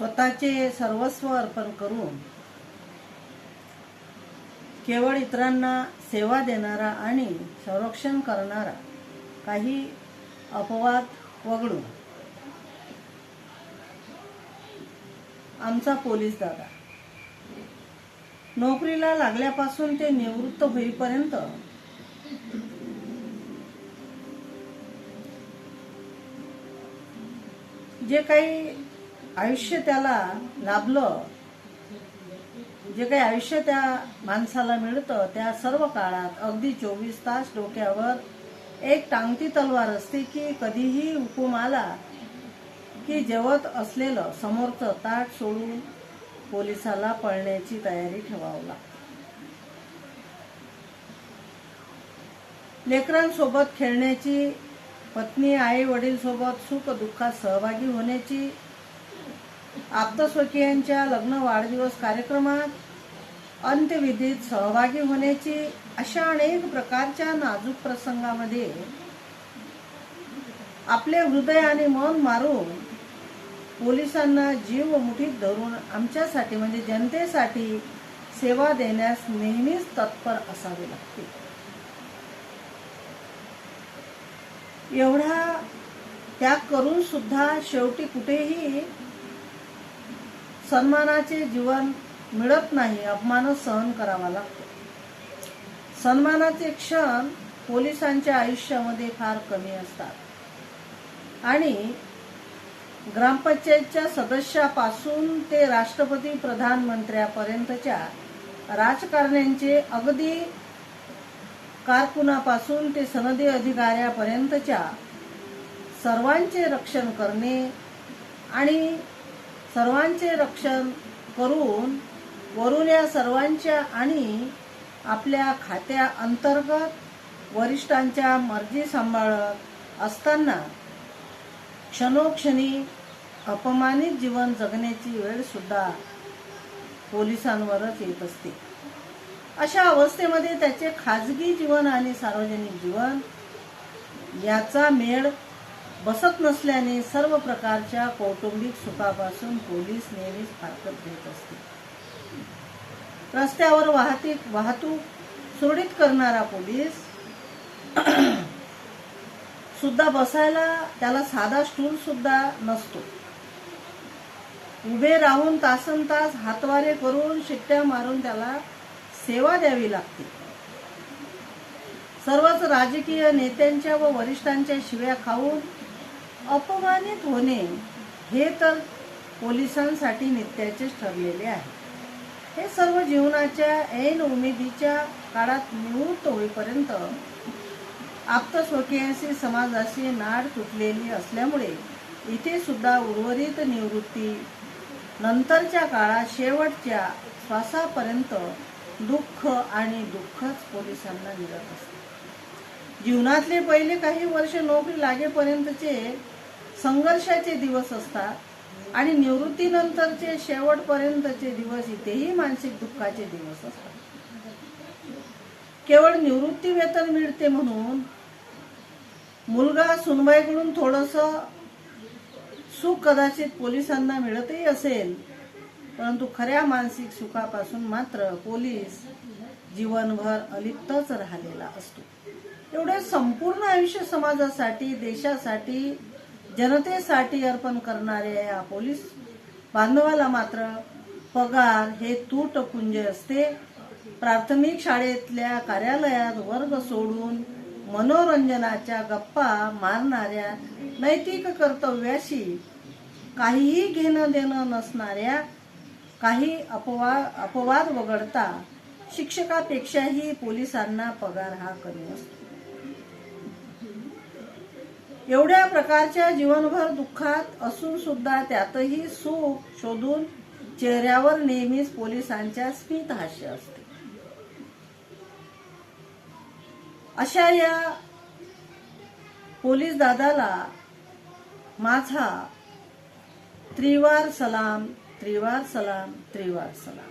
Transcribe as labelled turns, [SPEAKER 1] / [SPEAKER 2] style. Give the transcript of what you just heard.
[SPEAKER 1] स्वतःचे सर्वस्व अर्पण करून केवळ इतरांना सेवा देणारा आणि संरक्षण करणारा काही अपवाद वगळून आमचा पोलीस दादा. नोकरीला लागल्यापासून ते निवृत्त होईपर्यंत जे काही आयुष्य त्याला लाभलं. जे काही आयुष्य त्या माणसाला मिळतं त्या सर्व काळात अगदी चोवीस तास डोक्यावर एक टांगती तलवार असते की कधीही हुकूम आला की जेवत असलेलं समोरचं ताट सोडून पोलिसाला पळण्याची तयारी ठेवावं लागते. लेकरांसोबत खेळण्याची पत्नी आई वडील सोबत सुख दुःखात सहभागी होण्याची आप्तस्वकीयांच्या लग्न वाढदिवस कार्यक्रमात अंत्यविधीत सहभागी होण्याची अशा अनेक प्रकारच्या नाजूक प्रसंगामध्ये आपले हृदय आणि मन मारून पोलिसांना जीव मुठीत धरून आमच्यासाठी म्हणजे जनतेसाठी सेवा देण्यास नेहमीच तत्पर असावे लागते. एवढा त्याग करून सुद्धा शेवटी कुठेही सन्मानाचे जीवन मिळत नाही अपमानच सहन करावा लागतो. सन्मानाचे क्षण पोलिसांच्या आयुष्यामध्ये फार कमी असतात. आणि ग्रामपंचायतच्या सदस्यापासून ते राष्ट्रपती प्रधानमंत्र्यापर्यंतच्या राजकारण्यांचे अगदी कारकुनापासून ते सनदी अधिकाऱ्यापर्यंतच्या सर्वांचे रक्षण करणे आणि सर्वांचे रक्षण करून वरून या सर्वांच्या आणि आपल्या खात्या अंतर्गत वरिष्ठांच्या मर्जी सांभाळत असताना क्षणोक्षणी अपमानित जीवन जगण्याची वेळ सुद्धा पोलिसांवरच येत असते. अशा अवस्थेमध्ये त्याचे खाजगी जीवन आणि सार्वजनिक जीवन याचा मेळ बसत नसल्याने सर्व प्रकारच्या कौटुंबिक सुखापासून पोलीस नेहमीच फारकत घेत असते. रस्त्यावर वाहतूक वाहतूक सुरळीत करणारा पोलीस सुद्धा बसायला त्याला साधा स्टूल सुद्धा नसतो. उभे राहून तासन तास हातवारे करून शिट्ट्या मारून त्याला सेवा द्यावी लागते. सर्वच राजकीय नेत्यांच्या व वरिष्ठांच्या शिव्या खाऊन अपमानित होणे हे तर पोलिसांसाठी नित्याचेच ठरलेले आहे. हे सर्व जीवनाच्या ऐन उमेदीच्या काळात निवृत्त होईपर्यंत आप्तस्वकीयांशी समाजाशी नाड तुटलेली असल्यामुळे इथे सुद्धा उर्वरित निवृत्ती नंतरच्या काळात शेवटच्या श्वासापर्यंत दुःख आणि दुःखच पोलिसांना मिळत असते. जीवनातले पहिले काही वर्ष नोकरी लागेपर्यंतचे संघर्षाचे दिवस असतात आणि निवृत्तीनंतरचे शेवटपर्यंतचे दिवस इथेही मानसिक दुःखाचे दिवस असतात. केवळ निवृत्ती वेतन मिळते म्हणून मुलगा सुनबाईकडून थोडस सुख कदाचित पोलिसांना मिळतही असेल परंतु खऱ्या मानसिक सुखापासून मात्र पोलीस जीवनभर अलिप्तच राहिलेला असतो. एवढे संपूर्ण आयुष्य समाजासाठी देशासाठी जनतेसाठी अर्पण करणाऱ्या या पोलीस बांधवाला मात्र पगार हे तूटपुंज असते. प्राथमिक शाळेतल्या कार्यालयात वर्ग सोडून मनोरंजनाच्या गप्पा मारणाऱ्या नैतिक कर्तव्याशी काहीही घेणं देणं नसणाऱ्या काही अपवा अपवाद वगळता शिक्षकापेक्षाही पोलिसांना पगार हा कमी असतो. एवढ्या प्रकारच्या जीवनभर दुःखात असून सुद्धा त्यातही सुख शोधून चेहऱ्यावर नेहमीच पोलिसांच्या स्मित हास्य असते. अशा या पोलीस दादाला माझा त्रिवार सलाम त्रिवार सलाम त्रिवार सलाम.